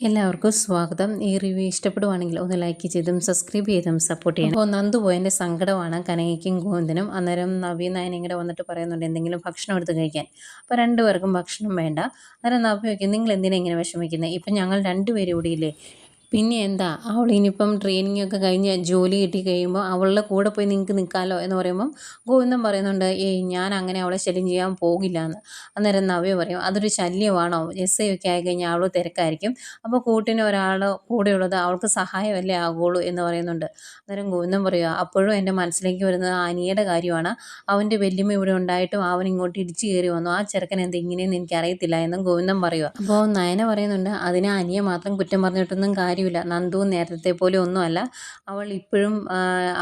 എല്ലാവർക്കും സ്വാഗതം. ഈ റിവ്യൂ ഇഷ്ടപ്പെടുവാണെങ്കിൽ ഒന്ന് ലൈക്ക് ചെയ്തും സബ്സ്ക്രൈബ് ചെയ്തും സപ്പോർട്ട് ചെയ്യണം. അപ്പോൾ നന്ദു പോയതിന്റെ സങ്കടമാണ് കനകയ്ക്കും ഗോവിന്ദനും. അന്നേരം നവീൻ നായൻ ഇങ്ങനെ വന്നിട്ട് പറയുന്നുണ്ട് എന്തെങ്കിലും ഭക്ഷണം എടുത്ത് കഴിക്കാൻ. അപ്പോൾ രണ്ടുപേർക്കും ഭക്ഷണം വേണ്ട. അന്നേരം നവ്യ നോക്കി നിങ്ങൾ എന്തിനാണ് ഇങ്ങനെ വിഷമിക്കുന്നത് ഇപ്പം ഞങ്ങൾ രണ്ടുപേരും കൂടിയില്ലേ പിന്നെ എന്താ അവൾ ഇനിയിപ്പം ട്രെയിനിങ് ഒക്കെ കഴിഞ്ഞ് ജോലി കിട്ടി കഴിയുമ്പോൾ അവളുടെ കൂടെ പോയി നിങ്ങൾക്ക് നിൽക്കാമല്ലോ എന്ന് പറയുമ്പം ഗോവിന്ദൻ പറയുന്നുണ്ട് ഏയ് ഞാൻ അങ്ങനെ അവളെ ശല്യം ചെയ്യാൻ പോകില്ല എന്ന് അന്നേരം നവ്യ പറയും അതൊരു ശല്യമാണോ? എസ് ഐ ഒക്കെ ആയി കഴിഞ്ഞാൽ അവൾ തിരക്കായിരിക്കും. അപ്പോൾ കൂട്ടിന് ഒരാൾ കൂടെയുള്ളത് അവൾക്ക് സഹായമല്ലേ ആകുള്ളൂ എന്ന് പറയുന്നുണ്ട്. അന്നേരം ഗോവിന്ദൻ പറയുക അപ്പോഴും എന്റെ മനസ്സിലേക്ക് വരുന്നത് അനിയുടെ കാര്യമാണ്. അവന്റെ വല്യമ്മ ഇവിടെ ഉണ്ടായിട്ടും അവൻ ഇങ്ങോട്ട് ഇടിച്ചു കയറി വന്നു. ആ ചെറുക്കൻ എന്ത് ഇങ്ങനെയെന്ന് എനിക്കറിയത്തില്ല എന്നും ഗോവിന്ദൻ പറയുക അപ്പോൾ നയന പറയുന്നുണ്ട് അതിനെ അനിയെ മാത്രം കുറ്റം പറഞ്ഞിട്ടൊന്നും കാര്യമില്ല. നന്ദു നേരത്തെ പോലെ ഒന്നുമല്ല. അവൾ ഇപ്പോഴും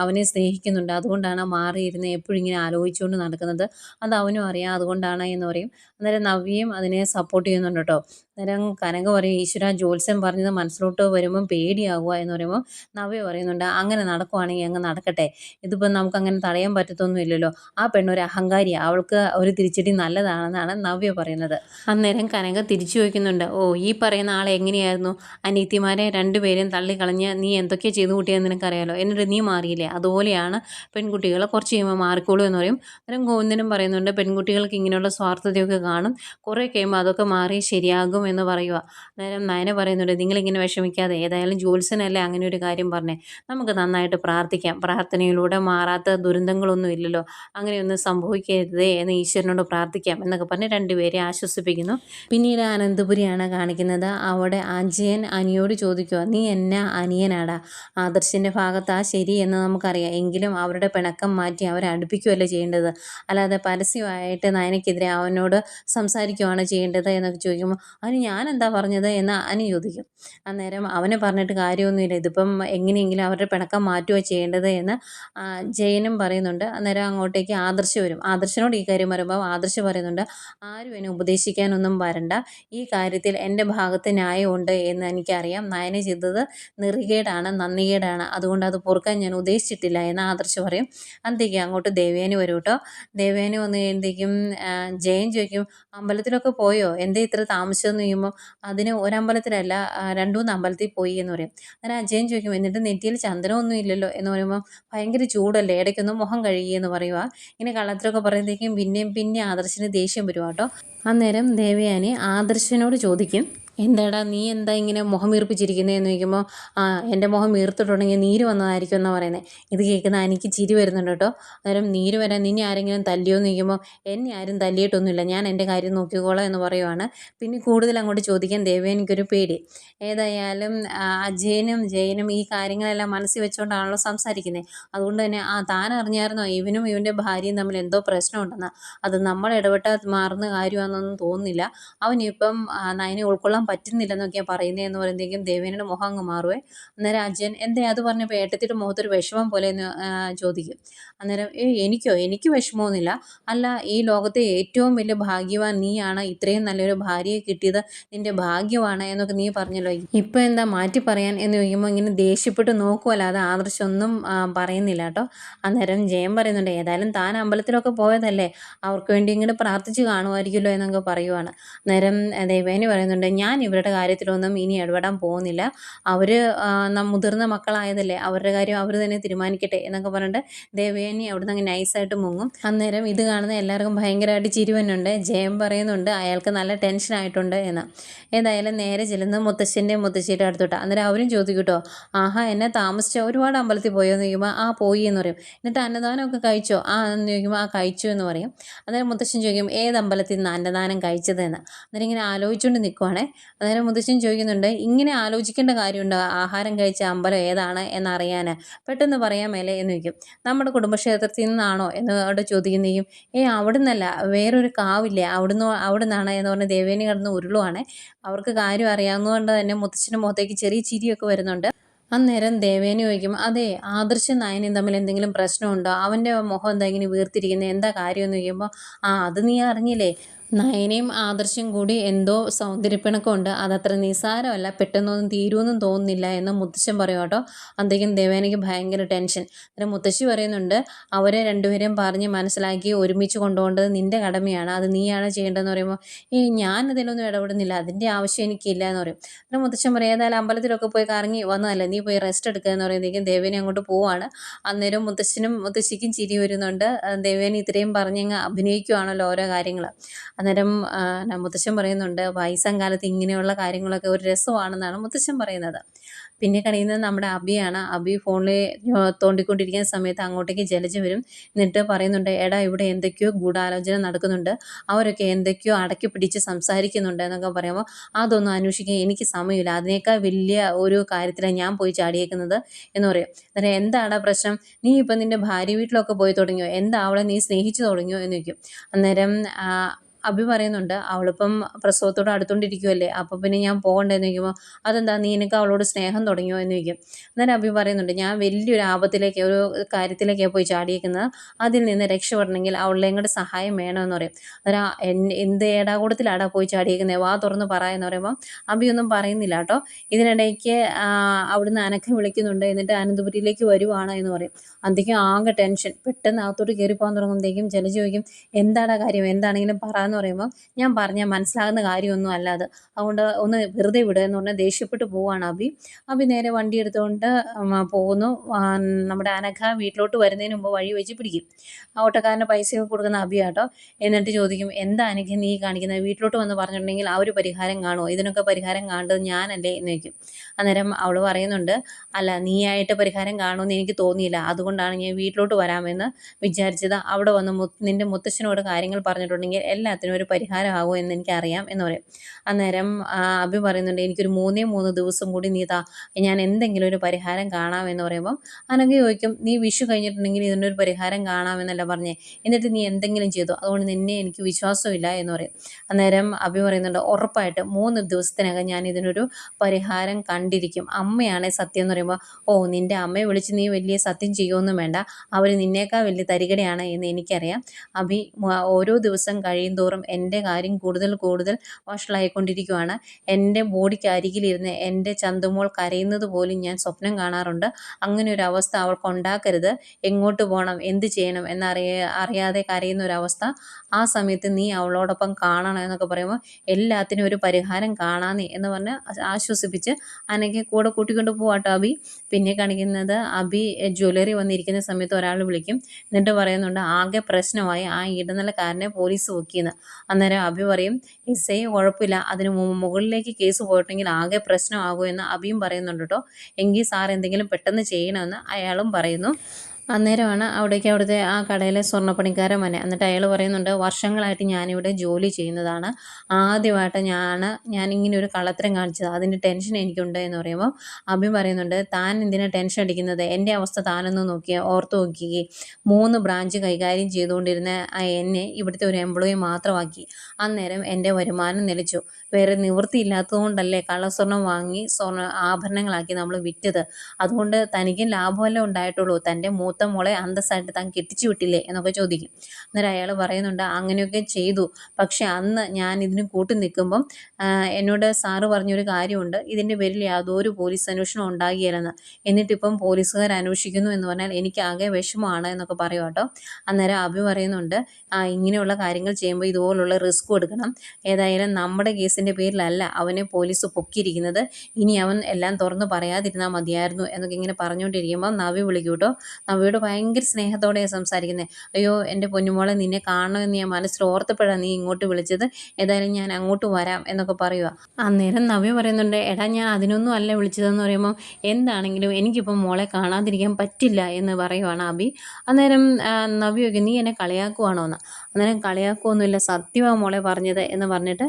അവനെ സ്നേഹിക്കുന്നുണ്ട്. അതുകൊണ്ടാണ് മാറിയിരുന്ന് എപ്പോഴും ഇങ്ങനെ ആലോചിച്ചുകൊണ്ട് നടക്കുന്നത്. അത് അവനും അറിയാം. അതുകൊണ്ടാണ് എന്ന് പറയും. അന്നേരം നവ്യയും അതിനെ സപ്പോർട്ട് ചെയ്യുന്നുണ്ട് കേട്ടോ. അന്നേരം കനക പറയും ഈശ്വര ജോത്സ്യം പറഞ്ഞത് മനസ്സിലോട്ട് വരുമ്പം പേടിയാവുക എന്ന് പറയുമ്പോൾ നവ്യ പറയുന്നുണ്ട് അങ്ങനെ നടക്കുവാണെങ്കിൽ അങ്ങ് നടക്കട്ടെ. ഇതിപ്പോൾ നമുക്ക് അങ്ങനെ തടയാൻ പറ്റത്തൊന്നുമില്ലല്ലോ. ആ പെണ്ണൊരു അഹങ്കാരി അവൾക്ക് ഒരു തിരിച്ചടി നല്ലതാണെന്നാണ് നവ്യ പറയുന്നത്. അന്നേരം കനക തിരിച്ചു ചോദിക്കുന്നുണ്ട് ഓ ഈ പറയുന്ന ആൾ എങ്ങനെയായിരുന്നു? അനീത്തിമാരെ രണ്ടുപേരെയും തള്ളിക്കളഞ്ഞ് നീ എന്തൊക്കെ ചെയ്തു കൂട്ടിയെന്ന് നിനക്കറിയാലോ? എന്നിട്ട് നീ മാറിയില്ലേ? അതുപോലെയാണ് പെൺകുട്ടികളെ കുറച്ച് കഴിയുമ്പോൾ മാറിക്കോളൂ എന്ന് പറയും. അന്നേരം ഗോവിന്ദനും പറയുന്നുണ്ട് പെൺകുട്ടികൾക്ക് ഇങ്ങനെയുള്ള സ്വാർത്ഥതയൊക്കെ കാണും. കുറേ കഴിയുമ്പോൾ അതൊക്കെ മാറി ശരിയാകും എന്ന് പറയുക അന്നേരം നയനെ പറയുന്നുണ്ട് നിങ്ങളിങ്ങനെ വിഷമിക്കാതെ ഏതായാലും ജോത്സനല്ലേ അങ്ങനെ ഒരു കാര്യം പറഞ്ഞേ. നമുക്ക് നന്നായിട്ട് പ്രാർത്ഥിക്കാം. പ്രാർത്ഥനയിലൂടെ മാറാത്ത ദുരന്തങ്ങളൊന്നും ഇല്ലല്ലോ. അങ്ങനെയൊന്നും സംഭവിക്കരുതേ എന്ന് ഈശ്വരനോട് പ്രാർത്ഥിക്കാം എന്നൊക്കെ പറഞ്ഞ് രണ്ടുപേരെ ആശ്വസിപ്പിക്കുന്നു. പിന്നീട് അനന്തപുരിയാണ് കാണിക്കുന്നത്. അവിടെ അജയൻ അനിയോട് ചോദിക്കുക നീ എന്നാ അനിയനാടാ? ആദർശിന്റെ ഭാഗത്താ ശരി എന്ന് നമുക്കറിയാം. എങ്കിലും അവരുടെ പിണക്കം മാറ്റി അവരെ അടുപ്പിക്കുകയല്ലേ ചെയ്യേണ്ടത്? അല്ലാതെ പരസ്യമായിട്ട് നയനയ്ക്കെതിരെ അവനോട് സംസാരിക്കുകയാണ് ചെയ്യേണ്ടത് എന്നൊക്കെ ചോദിക്കുമ്പോൾ അതിന് ഞാൻ എന്താ പറഞ്ഞത്? എന്ന് അനി ചോദിക്കും. അന്നേരം അവനെ പറഞ്ഞിട്ട് കാര്യമൊന്നുമില്ല. ഇതിപ്പം എങ്ങനെയെങ്കിലും അവരുടെ പിണക്കം മാറ്റുക ചെയ്യേണ്ടത്? എന്ന് ജയനും പറയുന്നുണ്ട്. അന്നേരം അങ്ങോട്ടേക്ക് ആദർശ് വരും. ആദർശനോട് ഈ കാര്യം പറയുമ്പോൾ ആദർശ് പറയുന്നുണ്ട് ആരും എന്നെ ഉപദേശിക്കാനൊന്നും വരണ്ട. ഈ കാര്യത്തിൽ എന്റെ ഭാഗത്ത് ന്യായമുണ്ട് എന്ന് എനിക്കറിയാം. നയന ചെയ്തത് നെറികേടാണ് നന്ദികേടാണ്. അതുകൊണ്ട് അത് പൊറുക്കാൻ ഞാൻ ഉദ്ദേശിച്ചിട്ടില്ല എന്ന് ആദർശ് പറയും. അന്തേക്ക് അങ്ങോട്ട് ദേവയാനി വരും കേട്ടോ. ദേവേനി വന്ന് കഴിയുമ്പോഴത്തേക്കും ജയൻ ചോദിക്കും അമ്പലത്തിലൊക്കെ പോയോ? എന്തേ ഇത്ര താമസിച്ചെന്ന് ചോദിക്കുമ്പോൾ അതിന് ഒരമ്പലത്തിലല്ല രണ്ടു മൂന്ന് അമ്പലത്തിൽ പോയി എന്ന് പറയും. അന്നേരം അജയൻ ചോദിക്കും എന്നിട്ട് നെറ്റിയിൽ ചന്ദനമൊന്നും ഇല്ലല്ലോ? എന്ന് പറയുമ്പോൾ ഭയങ്കര ചൂടല്ലേ ഇടയ്ക്കൊന്ന് മുഖം കഴുകിയെന്ന് പറയുക ഇങ്ങനെ കള്ളത്തിലൊക്കെ പറയുമ്പോഴത്തേക്കും പിന്നെയും പിന്നെ ആദർശിന് ദേഷ്യം വരുവാട്ടോ അന്നേരം ദേവയാനി ആദർശനോട് ചോദിക്കും എന്താടാ നീ എന്താ ഇങ്ങനെ മുഖം വീർപ്പിച്ചിരിക്കുന്നതെന്ന് ചോദിക്കുമ്പോൾ ആ എന്റെ മുഖം വീർത്തിട്ടുണ്ടെങ്കിൽ നീര് വന്നതായിരിക്കും എന്നാണ് പറയുന്നത് ഇത് കേൾക്കുന്ന എനിക്ക് ചിരി വരുന്നുണ്ട് കേട്ടോ. അന്നേരം നീര് വരാൻ നിന്നെ ആരെങ്കിലും തല്ലിയോ എന്ന് ചോദിക്കുമ്പോൾ എന്നെ ആരും തല്ലിയിട്ടൊന്നുമില്ല. ഞാൻ എന്റെ കാര്യം നോക്കിക്കോളാം എന്ന് പറയുവാണ്. പിന്നെ കൂടുതൽ അങ്ങോട്ട് ചോദിക്കാൻ ദേവേനിക്കൊരു പേടി. ഏതായാലും അജയനും ജയനും ഈ കാര്യങ്ങളെല്ലാം മനസ്സിൽ വെച്ചുകൊണ്ടാണല്ലോ സംസാരിക്കുന്നത് അതുകൊണ്ട് തന്നെ ആ താൻ അറിഞ്ഞായിരുന്നോ? ഇവനും ഇവന്റെ ഭാര്യയും തമ്മിൽ എന്തോ പ്രശ്നമുണ്ടെന്ന്. അത് നമ്മൾ ഇടപെട്ടാൽ മാറുന്ന കാര്യമാണെന്നൊന്നും തോന്നുന്നില്ല. അവനിപ്പം നയനെ ഉൾക്കൊള്ളാൻ പറ്റുന്നില്ലെന്നൊക്കെയാണ് പറയുന്നതെന്ന് പറയുന്നതെങ്കിലും ദേവേനയുടെ മുഖം അങ്ങ് മാറുവേ. അന്നേരം അജയൻ എന്തേ അത് പറഞ്ഞപ്പോൾ ഏട്ടത്തിയുടെ മുഖത്തൊരു വിഷമം പോലെ എന്ന് ചോദിക്കും. അന്നേരം ഏ എനിക്കോ? എനിക്ക് വിഷമമൊന്നുമില്ല. അല്ല ഈ ലോകത്തെ ഏറ്റവും വലിയ ഭാഗ്യവാൻ നീയാണ്. ഇത്രയും നല്ലൊരു ഭാര്യയെ കിട്ടിയത് നിന്റെ ഭാഗ്യമാണ് എന്നൊക്കെ നീ പറഞ്ഞല്ലോ. ഇപ്പം എന്താ മാറ്റി പറയാൻ എന്ന് ചോദിക്കുമ്പോൾ ഇങ്ങനെ ദേഷ്യപ്പെട്ട് നോക്കുമല്ലാതെ ആദർശമൊന്നും പറയുന്നില്ല കേട്ടോ. അന്നേരം ജയം പറയുന്നുണ്ട് ഏതായാലും താൻ അമ്പലത്തിലൊക്കെ പോയതല്ലേ. അവർക്ക് വേണ്ടി ഇങ്ങനെ പ്രാർത്ഥിച്ച് കാണുമായിരിക്കുമല്ലോ എന്നൊക്കെ പറയുവാണ്. അന്നേരം ദേവേനി പറയുന്നുണ്ട് ഞാൻ ഇവരുടെ കാര്യത്തിലൊന്നും ഇനി ഇടപെടാൻ പോകുന്നില്ല. അവർ മുതിർന്ന മക്കളായതല്ലേ അവരുടെ കാര്യം അവർ തന്നെ തീരുമാനിക്കട്ടെ എന്നൊക്കെ പറഞ്ഞിട്ട് ദേവയാനി അവിടെ നിന്ന് നൈസായിട്ട് മുങ്ങും. അന്നേരം ഇത് കാണുന്ന എല്ലാവർക്കും ഭയങ്കരമായിട്ട് ചിരിവനുണ്ട് ജയം പറയുന്നുണ്ട് അയാൾക്ക് നല്ല ടെൻഷൻ ആയിട്ടുണ്ട് എന്ന്. ഏതായാലും നേരെ ചെല്ലുന്ന മുത്തശ്ശന്റെ മുത്തശ്ശിയുടെ അടുത്തോട്ട്. അന്നേരം അവരും ചോദിക്കൂട്ടോ ആഹാ എന്നെ താമസിച്ചോ ഒരുപാട് അമ്പലത്തിൽ പോയോ? എന്ന് ചോദിക്കുമ്പോൾ ആ പോയി എന്ന് പറയും. എന്നിട്ട് അന്നദാനമൊക്കെ കഴിച്ചോ? ആ എന്ന് ചോദിക്കുമ്പോൾ ആ കഴിച്ചു എന്ന് പറയും. അന്നേരം മുത്തശ്ശൻ ചോദിക്കും ഏത് അമ്പലത്തിൽ നിന്ന് അന്നദാനം കഴിച്ചതെന്ന്? അന്നേരം ഇങ്ങനെ ആലോചിച്ചുകൊണ്ട് നിൽക്കുവാണേ അന്നേരം മുത്തശ്ശൻ ചോദിക്കുന്നുണ്ട് ഇങ്ങനെ ആലോചിക്കേണ്ട കാര്യമുണ്ട്? ആഹാരം കഴിച്ച അമ്പലം ഏതാണ് എന്നറിയാൻ പെട്ടെന്ന് പറയാൻ മേലെ എന്ന് വയ്ക്കും നമ്മുടെ കുടുംബക്ഷേത്രത്തിൽ നിന്നാണോ? എന്നോട് ചോദിക്കുന്നേയും ഏ അവിടെ നിന്നല്ല വേറൊരു കാവില്ലേ? അവിടുന്ന് അവിടെ നിന്നാണ് എന്ന് പറഞ്ഞ് ദേവേനി കിടന്ന് ഉരുളുവാണ്. അവർക്ക് കാര്യം അറിയാവുന്നതുകൊണ്ട് തന്നെ മുത്തശ്ശന്റെ മുഖത്തേക്ക് ചെറിയ ചിരിയൊക്കെ വരുന്നുണ്ട്. അന്നേരം ദേവേനി ചോദിക്കും അതെ ആദർശ നയനും തമ്മിൽ എന്തെങ്കിലും പ്രശ്നമുണ്ടോ? അവന്റെ മുഖം എന്താ ഇങ്ങനെ വീർത്തിരിക്കുന്നത് എന്താ കാര്യമെന്ന് ചോദിക്കുമ്പോൾ ആ അത് നീ അറിഞ്ഞില്ലേ? നയനയും ആദർശം കൂടി എന്തോ സൗന്ദര്യപ്പിണക്കമുണ്ട് അതത്ര നിസ്സാരമല്ല. പെട്ടെന്നൊന്നും തീരുമെന്നും തോന്നുന്നില്ല എന്ന് മുത്തശ്ശൻ പറയും കേട്ടോ. അന്തേക്കും ദേവേനയ്ക്ക് ഭയങ്കര ടെൻഷൻ. അന്നേരം മുത്തശ്ശി പറയുന്നുണ്ട് അവരെ രണ്ടുപേരെയും പറഞ്ഞ് മനസ്സിലാക്കി ഒരുമിച്ച് കൊണ്ടുപോകേണ്ടത് നിന്റെ കടമയാണ്. അത് നീയാണ് ചെയ്യേണ്ടതെന്ന് പറയുമ്പോൾ ഈ ഞാൻ അതിലൊന്നും ഇടപെടുന്നില്ല. അതിന്റെ ആവശ്യം എനിക്കില്ല എന്ന് പറയും. അന്നേരം മുത്തശ്ശൻ പറയും ഏതായാലും അമ്പലത്തിലൊക്കെ പോയി കറങ്ങി വന്നതല്ലേ? നീ പോയി റെസ്റ്റ് എടുക്കുക എന്ന് പറയുന്നതേക്കും ദേവേനെ അങ്ങോട്ട് പോവാണ്. അന്നേരം മുത്തശ്ശനും മുത്തശ്ശിക്കും ചിരി വരുന്നുണ്ട്. ദേവേനെ ഇത്രയും പറഞ്ഞങ്ങ് അഭിനയിക്കുവാണല്ലോ ഓരോ കാര്യങ്ങൾ അന്നേരം മുത്തശ്ശൻ പറയുന്നുണ്ട് വയസ്സാം കാലത്ത് ഇങ്ങനെയുള്ള കാര്യങ്ങളൊക്കെ ഒരു രസമാണെന്നാണ് മുത്തശ്ശൻ പറയുന്നത്. പിന്നെ കഴിയുന്നത് നമ്മുടെ അബിയാണ്. അബി ഫോണിൽ തോണ്ടിക്കൊണ്ടിരിക്കുന്ന സമയത്ത് അങ്ങോട്ടേക്ക് ജലജ വരും. എന്നിട്ട് പറയുന്നുണ്ട് എടാ ഇവിടെ എന്തൊക്കെയോ ഗൂഢാലോചന നടക്കുന്നുണ്ട്. അവരൊക്കെ എന്തൊക്കെയോ അടക്കി പിടിച്ച് സംസാരിക്കുന്നുണ്ട് എന്നൊക്കെ പറയുമ്പോൾ അതൊന്നും അന്വേഷിക്കാൻ എനിക്ക് സമയമില്ല. അതിനേക്കാൾ വലിയ ഒരു കാര്യത്തിലാണ് ഞാൻ പോയി ചാടിയേക്കുന്നത് എന്ന് പറയും. അന്നേരം എന്താണ് പ്രശ്നം? നീ ഇപ്പം നിന്റെ ഭാര്യ വീട്ടിലൊക്കെ പോയി തുടങ്ങിയോ? എന്താ അവളെ നീ സ്നേഹിച്ചു തുടങ്ങിയോ? എന്ന് ചോദിക്കും. അന്നേരം അഭി പറയുന്നുണ്ട് അവളിപ്പം പ്രസവത്തോട് അടുത്തോണ്ടിരിക്കുമല്ലേ അപ്പോൾ പിന്നെ ഞാൻ പോകണ്ടെന്ന് ചോദിക്കുമ്പോൾ അതെന്താ നീ എനിക്ക് അവളോട് സ്നേഹം തുടങ്ങിയോ? എന്ന് ചോദിക്കും. അന്നേരം അഭി പറയുന്നുണ്ട് ഞാൻ വലിയൊരു ആപത്തിലേക്ക് ഒരു കാര്യത്തിലേക്കാണ് പോയി ചാടിയേക്കുന്നത്. അതിൽ നിന്ന് രക്ഷപ്പെടണമെങ്കിൽ അവളുടെ കൂടെ സഹായം വേണമെന്ന് പറയും. അന്നേരം എന്ത് ഏടാകൂടത്തിലാടാ പോയി ചാടിയേക്കുന്നത് വാ തുറന്ന് പറയാന്ന് പറയുമ്പോൾ അഭി ഒന്നും പറയുന്നില്ല കേട്ടോ. ഇതിനിടയ്ക്ക് അവിടുന്ന് അനക്കം വിളിക്കുന്നുണ്ട് എന്നിട്ട് അനന്തപുരിയിലേക്ക് വരുവാണ് എന്ന് പറയും. അന്തിക്കും ആകെ ടെൻഷൻ. പെട്ടെന്ന് അകത്തോട്ട് കയറി പോകാൻ തുടങ്ങുമ്പോഴത്തേക്കും ചില ചോദിക്കും എന്താണ് കാര്യം? എന്താണെങ്കിലും പറയാന്ന് എന്ന് പറയുമ്പോൾ ഞാൻ പറഞ്ഞ മനസ്സിലാകുന്ന കാര്യമൊന്നും അല്ല അത്. അതുകൊണ്ട് ഒന്ന് വെറുതെ വിടുക എന്ന് പറഞ്ഞാൽ ദേഷ്യപ്പെട്ട് പോവാണ് അബി അബി നേരെ വണ്ടി എടുത്തുകൊണ്ട് പോകുന്നു. നമ്മുടെ അനഘ വീട്ടിലോട്ട് വരുന്നതിന് മുമ്പ് വഴി വെച്ച് പിടിക്കും. ഓട്ടക്കാരന്റെ പൈസയൊക്കെ കൊടുക്കുന്ന അബിയാട്ടോ എന്നിട്ട് ചോദിക്കും എന്താ അനഘ നീ കാണിക്കുന്നത് വീട്ടിലോട്ട് വന്ന് പറഞ്ഞിട്ടുണ്ടെങ്കിൽ ആ ഒരു പരിഹാരം കാണുമോ ഇതിനൊക്കെ പരിഹാരം കാണേണ്ടത് ഞാനല്ലേ? എന്ന് വയ്ക്കും അന്നേരം അവൾ പറയുന്നുണ്ട് അല്ല നീയായിട്ട് പരിഹാരം കാണുമെന്ന് എനിക്ക് തോന്നിയില്ല. അതുകൊണ്ടാണ് ഞാൻ വീട്ടിലോട്ട് വരാമെന്ന് വിചാരിച്ചത്. അവിടെ വന്ന് നിന്റെ മുത്തശ്ശനോട് കാര്യങ്ങൾ പറഞ്ഞിട്ടുണ്ടെങ്കിൽ എല്ലാത്തിനും എല്ലാത്തിനും ഒരു എന്ന് എനിക്കറിയാം എന്ന് പറയും. അന്നേരം അഭി പറയുന്നുണ്ട് എനിക്കൊരു മൂന്നേ മൂന്ന് ദിവസം കൂടി നീ ഞാൻ എന്തെങ്കിലും ഒരു പരിഹാരം കാണാമെന്ന് പറയുമ്പം അനഘ ചോദിക്കും നീ വിഷു കഴിഞ്ഞിട്ടുണ്ടെങ്കിൽ ഇതിനൊരു പരിഹാരം കാണാമെന്നല്ല പറഞ്ഞേ. എന്നിട്ട് നീ എന്തെങ്കിലും ചെയ്തു അതുകൊണ്ട് നിന്നെ എനിക്ക് വിശ്വാസമില്ല എന്ന് പറയും. അന്നേരം അഭി പറയുന്നുണ്ട് ഉറപ്പായിട്ട് മൂന്ന് ദിവസത്തിനകം ഞാൻ ഇതിനൊരു പരിഹാരം കണ്ടിരിക്കും. അമ്മയാണ് സത്യം എന്ന് പറയുമ്പോൾ ഓ നിന്റെ അമ്മയെ വിളിച്ച് നീ വലിയ സത്യം ചെയ്യുമൊന്നും വേണ്ട. അവർ നിന്നേക്കാൾ വലിയ തരികടയാണ് എന്ന് എനിക്കറിയാം. അഭി ഓരോ ദിവസം കഴിയും തോറും എന്റെ കാര്യം കൂടുതൽ കൂടുതൽ വഷളായിക്കൊണ്ടിരിക്കുകയാണ് എന്റെ ബോഡിക്ക് അരികിലിരുന്ന് എന്റെ ചന്തുമോൾ കരയുന്നത് പോലും ഞാൻ സ്വപ്നം കാണാറുണ്ട്. അങ്ങനെ ഒരു അവസ്ഥ അവൾക്ക് ഉണ്ടാക്കരുത്. എങ്ങോട്ട് പോകണം എന്ത് ചെയ്യണം? എന്നറിയ അറിയാതെ കരയുന്ന ഒരവസ്ഥ ആ സമയത്ത് നീ അവളോടൊപ്പം കാണണം എന്നൊക്കെ പറയുമ്പോൾ എല്ലാത്തിനും ഒരു പരിഹാരം കാണാന്നേ എന്ന് പറഞ്ഞ് ആശ്വസിപ്പിച്ച് അനക്കെ കൂടെ കൂട്ടിക്കൊണ്ട് പോവാട്ടോ അബി പിന്നെ കാണിക്കുന്നത് അബി ജ്വല്ലറി വന്നിരിക്കുന്ന സമയത്ത് ഒരാൾ വിളിക്കും. എന്നിട്ട് പറയുന്നുണ്ട് ആകെ പ്രശ്നമായി. ആ ഇടനിലക്കാരനെ പോലീസ് പൊക്കിയെന്ന് അന്നേരം അഭി പറയും എസ് ഐ കുഴപ്പമില്ല. അതിന് മുകളിലേക്ക് കേസ് പോയിട്ടെങ്കിൽ ആകെ പ്രശ്നമാകുമെന്ന് അഭിയും പറയുന്നുണ്ട് കേട്ടോ എങ്കിൽ സാർ എന്തെങ്കിലും പെട്ടെന്ന് ചെയ്യണമെന്ന് അയാളും പറയുന്നു. അന്നേരമാണ് അവിടേക്ക് അവിടുത്തെ ആ കടയിലെ സ്വർണപ്പണിക്കാരൻ വന്നെ. എന്നിട്ട് അയാൾ പറയുന്നുണ്ട് വർഷങ്ങളായിട്ട് ഞാനിവിടെ ജോലി ചെയ്യുന്നതാണ്. ആദ്യമായിട്ട് ഞാൻ ഞാൻ ഇങ്ങനെ ഒരു കള്ളത്തരം കാണിച്ചത്. അതിന്റെ ടെൻഷൻ എനിക്കുണ്ട് എന്ന് പറയുമ്പോൾ അഭി പറയുന്നുണ്ട് താൻ എന്തിനാണ് ടെൻഷൻ അടിക്കുന്നത്? എന്റെ അവസ്ഥ താനൊന്ന് നോക്കിയ ഓർത്ത് നോക്കിയേ. മൂന്ന് ബ്രാഞ്ച് കൈകാര്യം ചെയ്തുകൊണ്ടിരുന്ന എന്നെ ഇവിടുത്തെ ഒരു എംപ്ലോയി മാത്രമാക്കി. അന്നേരം എന്റെ വരുമാനം നിലച്ചു. വേറെ നിവൃത്തിയില്ലാത്തതുകൊണ്ടല്ലേ കള്ളസ്വർണം വാങ്ങി സ്വർണ ആഭരണങ്ങളാക്കി നമ്മൾ വിറ്റത്? അതുകൊണ്ട് തനിക്കും ലാഭമല്ലേ ഉണ്ടായിട്ടുള്ളൂ. തന്റെ മൂ മൂത്ത മോളെ അന്തസ്സായിട്ട് താൻ കെട്ടിച്ചു വിട്ടില്ലേ എന്നൊക്കെ ചോദിക്കും. അന്നേരം അയാൾ പറയുന്നുണ്ട് അങ്ങനെയൊക്കെ ചെയ്തു. പക്ഷെ അന്ന് ഞാൻ ഇതിന് കൂട്ടി നിൽക്കുമ്പം എന്നോട് സാറ് പറഞ്ഞൊരു കാര്യമുണ്ട്. ഇതിന്റെ പേരിൽ യാതൊരു പോലീസ് അന്വേഷണം ഉണ്ടാകിയില്ലെന്ന്. എന്നിട്ടിപ്പം പോലീസുകാർ അന്വേഷിക്കുന്നു എന്ന് പറഞ്ഞാൽ എനിക്ക് ആകെ വിഷമമാണ് എന്നൊക്കെ പറയും കേട്ടോ. അന്നേരം അഭി പറയുന്നുണ്ട് ആ ഇങ്ങനെയുള്ള കാര്യങ്ങൾ ചെയ്യുമ്പോൾ ഇതുപോലുള്ള റിസ്ക് കൊടുക്കണം ഏതായാലും നമ്മുടെ കേസിന്റെ പേരിലല്ല അവനെ പോലീസ് പൊക്കിയിരിക്കുന്നത്. ഇനി അവൻ എല്ലാം തുറന്ന് പറയാതിരുന്നാൽ മതിയായിരുന്നു എന്നൊക്കെ ഇങ്ങനെ പറഞ്ഞുകൊണ്ടിരിക്കുമ്പോൾ നവി വിളിക്കൂട്ടോ നവി അവയോട് ഭയങ്കര സ്നേഹത്തോടെയാണ് സംസാരിക്കുന്നത് അയ്യോ എന്റെ പൊന്നുമോളെ നിന്നെ കാണണമെന്ന് ഞാൻ മനസ്സിൽ ഓർത്തപ്പോഴാണ് നീ ഇങ്ങോട്ട് വിളിച്ചത്. ഏതായാലും ഞാൻ അങ്ങോട്ട് വരാം എന്നൊക്കെ പറയുക അന്നേരം നവ്യ പറയുന്നുണ്ട് എടാ ഞാൻ അതിനൊന്നും അല്ല വിളിച്ചതെന്ന് പറയുമ്പോൾ എന്താണെങ്കിലും എനിക്കിപ്പം മോളെ കാണാതിരിക്കാൻ പറ്റില്ല എന്ന് പറയുവാണ് അബി. അന്നേരം നവ്യൊക്കെ നീ എന്നെ കളിയാക്കുവാണോ എന്ന്? അന്നേരം കളിയാക്കുവൊന്നുമില്ല സത്യമാണ് മോളെ പറഞ്ഞത് എന്ന് പറഞ്ഞിട്ട്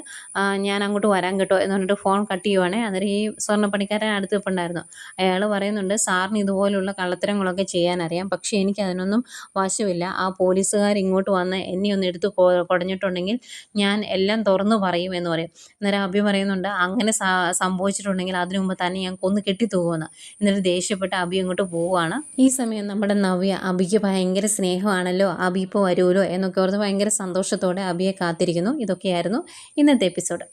ഞാൻ അങ്ങോട്ട് വരാൻ കേട്ടോ എന്ന് പറഞ്ഞിട്ട് ഫോൺ കട്ട് ചെയ്യുവാണേ. അന്നേരം ഈ സ്വർണപ്പണിക്കാരൻ അടുത്ത് നിൽപ്പുണ്ടായിരുന്നു അയാൾ പറയുന്നുണ്ട് സാറിന് ഇതുപോലുള്ള കള്ളത്തരങ്ങളൊക്കെ ചെയ്യാൻ അറിയാം പക്ഷേ എനിക്ക് അതിനൊന്നും വശമില്ല. ആ പോലീസുകാർ ഇങ്ങോട്ട് വന്ന് എന്നെ ഒന്ന് എടുത്ത് കൊടഞ്ഞിട്ടുണ്ടെങ്കിൽ ഞാൻ എല്ലാം തുറന്നു പറയും എന്ന് പറയും. അന്നേരം അഭി പറയുന്നുണ്ട് അങ്ങനെ സംഭവിച്ചിട്ടുണ്ടെങ്കിൽ അതിനു മുമ്പ് തന്നെ ഞാൻ കൊന്ന് കെട്ടിത്തൂകുമെന്ന്. എന്നിട്ട് ദേഷ്യപ്പെട്ട് അഭി അങ്ങോട്ട് പോവുകയാണ്. ഈ സമയം നമ്മുടെ നവ്യ അഭിക്ക് ഭയങ്കര സ്നേഹമാണല്ലോ അഭി ഇപ്പോൾ വരുമല്ലോ എന്നൊക്കെ ഓർത്ത് ഭയങ്കര സന്തോഷത്തോടെ അഭിയെ കാത്തിരിക്കുന്നു. ഇതൊക്കെയായിരുന്നു ഇന്നത്തെ എപ്പിസോഡ്.